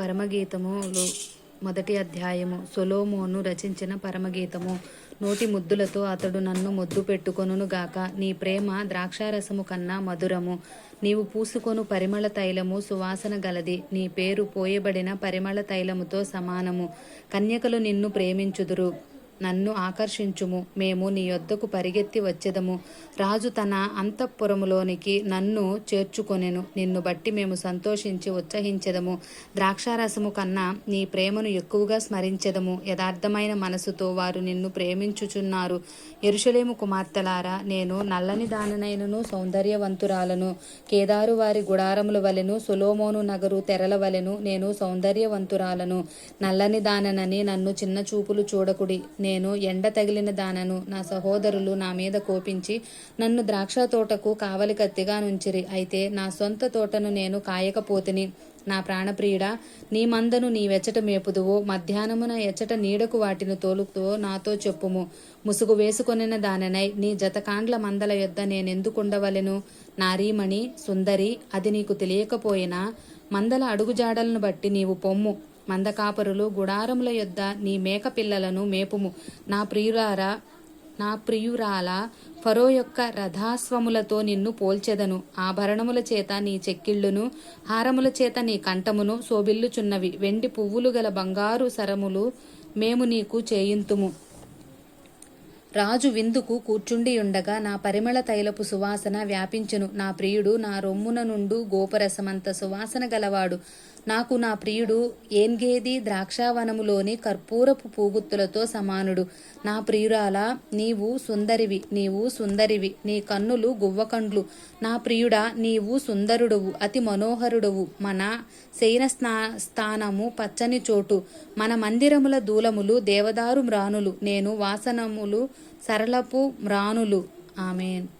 పరమగీతములు మొదటి అధ్యాయము. సొలోమోను రచించిన పరమగీతము. నోటి ముద్దులతో అతడు నన్ను ముద్దు పెట్టుకొనును గాక. నీ ప్రేమ ద్రాక్షారసము కన్నా మధురము. నీవు పూసుకొను పరిమళ తైలము సువాసన గలది. నీ పేరు పోయబడిన పరిమళ తైలముతో సమానము. కన్యకలు నిన్ను ప్రేమించుదురు. నన్ను ఆకర్షించుము. మేము నీ యొద్దకు పరిగెత్తి వచ్చెదము. రాజు తన అంతఃపురములోనికి నన్ను చేర్చుకొనెను. నిన్ను బట్టి మేము సంతోషించి ఉత్సహించెదము. ద్రాక్షారసము కన్నా నీ ప్రేమను ఎక్కువగా స్మరించెదము. యథార్థమైన మనసుతో వారు నిన్ను ప్రేమించుచున్నారు. ఎరుషలేము కుమార్తెలారా నేను నల్లని దాననైనను సౌందర్యవంతురాలను. కేదారు వారి గుడారముల వలెను సులోమోను నగరు తెరల వలెను నేను సౌందర్యవంతురాలను. నల్లని దాననని నన్ను చిన్న చూపులు చూడకుడి. నేను ఎండ తగిలిన దానను నా సహోదరులు నా మీద కోపించి నన్ను ద్రాక్ష తోటకు కావలి కత్తిగా నుంచిరి. అయితే నా సొంత తోటను నేను కాయకపోతిని. నా ప్రాణప్రియుడ నీ మందను నీ వెచ్చట మేపుదువో. మధ్యాహ్నమున ఎచ్చట నీడకు వాటిని తోలుతో నాతో చెప్పుము. ముసుగు వేసుకొనిన దాననై నీ జతకాండ్ల మందల యొద్ద నేనెందుకుండవలెను? నారీమణి సుందరి అది నీకు తెలియకపోయినా మందల అడుగుజాడలను బట్టి నీవు పొమ్ము. మందకాపరులు గుడారముల యొద్ద నీ మేకపిల్లలను మేపుము. నా ప్రియురారా నా ప్రియురాల ఫరో యొక్క రథాస్వములతో నిన్ను పోల్చెదను. ఆభరణముల చేత నీ చెక్కిళ్ళును హారముల చేత నీ కంఠమును శోభిల్లుచున్నవి. వెండి పువ్వులు గల బంగారు సరములు మేము నీకు చేయింతుము. రాజు విందుకు కూర్చుండి ఉండగా నా పరిమళ తైలపు సువాసన వ్యాపించును. నా ప్రియుడు నా రొమ్మున నుండు గోపరసమంత సువాసన గలవాడు. నాకు నా ప్రియుడు ఏన్గేది ద్రాక్షావనములోని కర్పూరపు పూగుత్తులతో సమానుడు. నా ప్రియురాలా నీవు సుందరివి నీవు సుందరివి నీ కన్నులు గువ్వకండ్లు. నా ప్రియుడా నీవు సుందరుడవు అతి మనోహరుడవు. మన శయన స్నా స్థానము పచ్చని చోటు. మన మందిరముల దూలములు దేవదారు మ్రానులు. నేను వాసనములు సరళపు మ్రానులు. ఆమెన్.